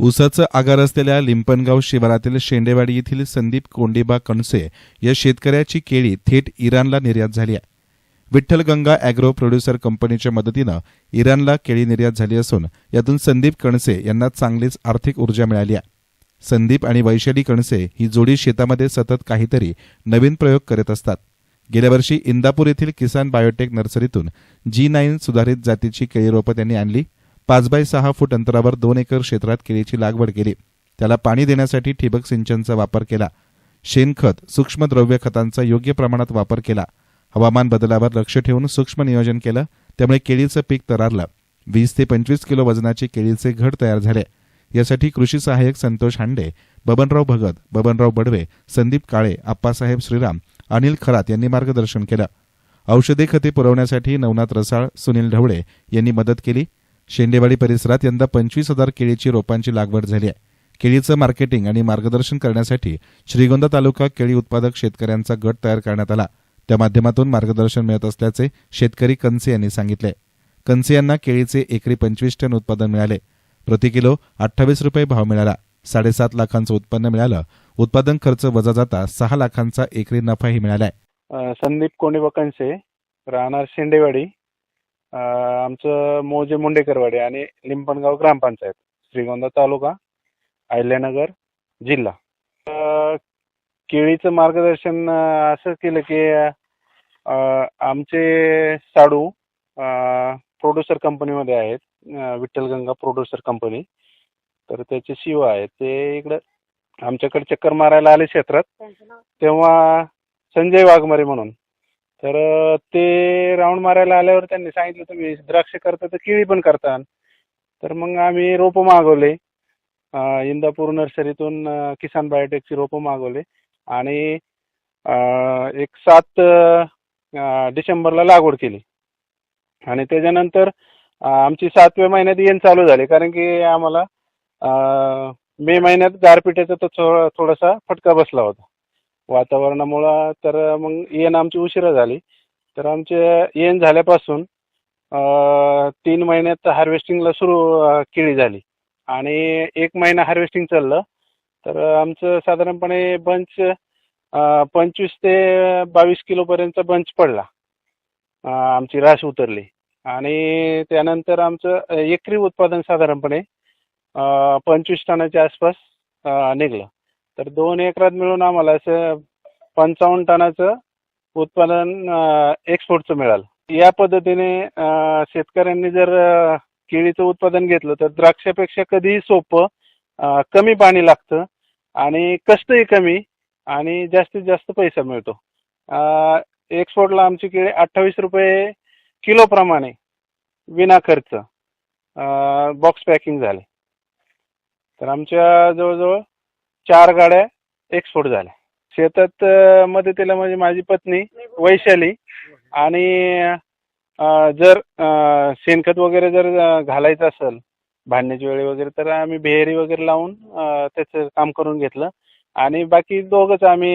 ऊसाचं आगार असलेल्या लिंपणगाव शिवारातील शेंडेवाडी येथील संदीप कोंडेबा कणसे या शेतकऱ्याची केळी थेट इराणला निर्यात झाली आहे. विठ्ठल गंगा अॅग्रो प्रोड्युसर कंपनीच्या मदतीनं इराणला केळी निर्यात झाली असून यातून संदीप कणसे यांना चांगलीच आर्थिक ऊर्जा मिळाली आहे. संदीप आणि वैशाली कणसे ही जोडी शेतामध्ये सतत काहीतरी नवीन प्रयोग करत असतात. गेल्या वर्षी इंदापूर येथील किसान बायोटेक नर्सरीतून जी नाईन सुधारित जातीची केळी रोपं त्यांनी आणली. पाच बाय सहा फूट अंतरावर दोन एकर क्षेत्रात केळीची लागवड केली. त्याला पाणी देण्यासाठी ठिबक सिंचनचा वापर केला. शेणखत सूक्ष्मद्रव्य खतांचा योग्य प्रमाणात वापर केला. हवामान बदलावर लक्ष ठेवून सूक्ष्म नियोजन केलं. त्यामुळे केळीचं पीक तरारलं. वीस ते पंचवीस किलो वजनाचे केळीचे घड तयार झाले. यासाठी कृषी सहाय्यक संतोष हांडे बबनराव भगत बबनराव बडवे संदीप काळे आप्पासाहेब श्रीराम अनिल खरात यांनी मार्गदर्शन केलं. औषधी खते पुरवण्यासाठी नवनाथ रसाळ सुनील ढवळे यांनी मदत केली. शेंडेवाडी परिसरात यंदा पंचवीस हजार केळीची रोपांची लागवड झाली आहे. केळीचं मार्केटिंग आणि मार्गदर्शन करण्यासाठी श्रीगोंदा तालुका केळी उत्पादक शेतकऱ्यांचा गट तयार करण्यात आला. त्या माध्यमातून मार्गदर्शन मिळत असल्याचे शेतकरी कंसे यांनी सांगितले. कंसे यांना केळीचे एकरी पंचवीस टन उत्पादन मिळाले. प्रति किलो अठ्ठावीस रुपये भाव मिळाला. साडेसात लाखांचं उत्पन्न मिळालं. उत्पादन खर्च वजा जाता सहा लाखांचा एकरी नफाही मिळालाय. संदीप कोंडे कंसे राहणार शेंडेवाडी. आमचं मोजे मुंडेकरवाडी आणि लिंपणगाव ग्रामपंचायत श्रीगोंदा तालुका अहिल्यानगर जिल्हा. अ, केळीचं मार्गदर्शन अ, असं केलं की अ, आमचे साडू प्रोड्युसर कंपनीमध्ये आहेत अ, विठ्ठल गंगा प्रोड्युसर कंपनी तर त्याचे सीओ आहेत. ते इकडं आमच्याकडे चक्कर मारायला आले क्षेत्रात. तेव्हा संजय वाघमारे म्हणून. तर ते राऊंड मारायला आल्यावर त्यांनी सांगितलं तुम्ही द्राक्ष करता तर केळी पण करता. तर मग आम्ही रोपं मागवले. इंदापूर नर्सरीतून किसान बायोटेकची रोपं मागवले. आणि एक सात डिसेंबरला लागवड केली. आणि त्याच्यानंतर आमची सातव्या महिन्यात येण चालू झाली. कारण की आम्हाला मे महिन्यात गारपिट्याचा तर थोडासा फटका बसला होता. वातावरणामुळं तर मग येण आमची उशिरा झाली. तर आमचे येण झाल्यापासून तीन महिन्यात हार्वेस्टिंगला सुरू केली केळी झाली. आणि एक महिना हार्वेस्टिंग चाललं. तर आमचं साधारणपणे बंच पंचवीस ते बावीस किलोपर्यंतचा बंच पडला. आमची रास उतरली. आणि त्यानंतर आमचं एकरी उत्पादन साधारणपणे पंचवीस टनाच्या आसपास निघलं. तर दोन एकरात मिळून आम्हाला असं पंचावन्न टनाचं उत्पादन एक्सपोर्टचं मिळालं. या पद्धतीने शेतकऱ्यांनी जर केळीचं उत्पादन घेतलं तर द्राक्षापेक्षा कधीही सोपं कमी पाणी लागतं आणि कष्टही कमी आणि जास्तीत जास्त पैसा मिळतो. एक्सपोर्टला आमची केळी अठ्ठावीस रुपये किलोप्रमाणे विना खर्च बॉक्स पॅकिंग झाले. तर आमच्या जवळजवळ चार गाड्या एक्सपोर्ट झाल्या. शेतात मध्ये मदतीला म्हणजे माझी पत्नी वैशाली आणि जर शेणखत वगैरे जर घालायचं असेल भांडण्याची वेळी वगैरे तर आम्ही बेहरी वगैरे लावून त्याचं काम करून घेतलं. आणि बाकी दोघंच आम्ही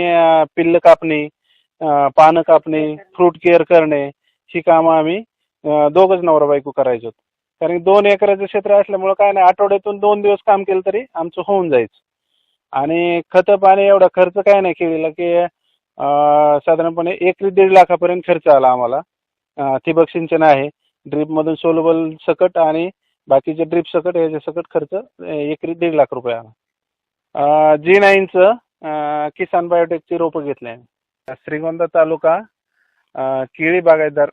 पिल्ल कापणे कापणी पानं कापणी फ्रूट केअर करणे ही कामं आम्ही दोघंच नवरा बायको करायचो. कारण दोन एकराचं क्षेत्र असल्यामुळं काय नाही आठवड्यातून दोन दिवस काम केलं तरी आमचं होऊन जायचं. आणि खतं पाणी एवढा खर्च काय नाही केलेला की साधारणपणे एकरी दीड लाखापर्यंत खर्च आला आम्हाला. ठिबक सिंचन आहे. ड्रीपमधून सोलबल सकट आणि बाकीचे ड्रीप सकट याचे सकट खर्च अं, एकरी दीड लाख रुपये आला. जी नाईनचं किसान बायोटेकची रोपं घेतली आहे श्रीगोंदा तालुका केळी बागायतदार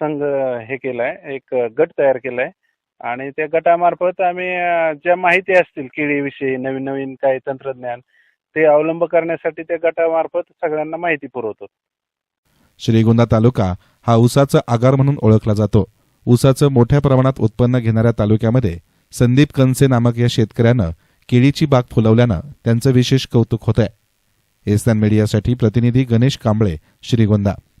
संघ हे केला आहे एक गट तयार केला आहे आणि त्या गटामार्फत आम्ही ज्या माहिती असतील केळीविषयी नवीन नवीन काही तंत्रज्ञान ते अवलंब करण्यासाठी त्या गटामार्फत सगळ्यांना माहिती पुरवतो. श्रीगोंदा तालुका हा ऊसाचा आगार म्हणून ओळखला जातो. ऊसाचं मोठ्या प्रमाणात उत्पन्न घेणाऱ्या तालुक्यामध्ये संदीप कनसे नामक या शेतकऱ्यानं केळीची बाग फुलवल्यानं त्यांचं विशेष कौतुक होत आहे एसएन मीडियासाठी प्रतिनिधी गणेश कांबळे श्रीगोंदा.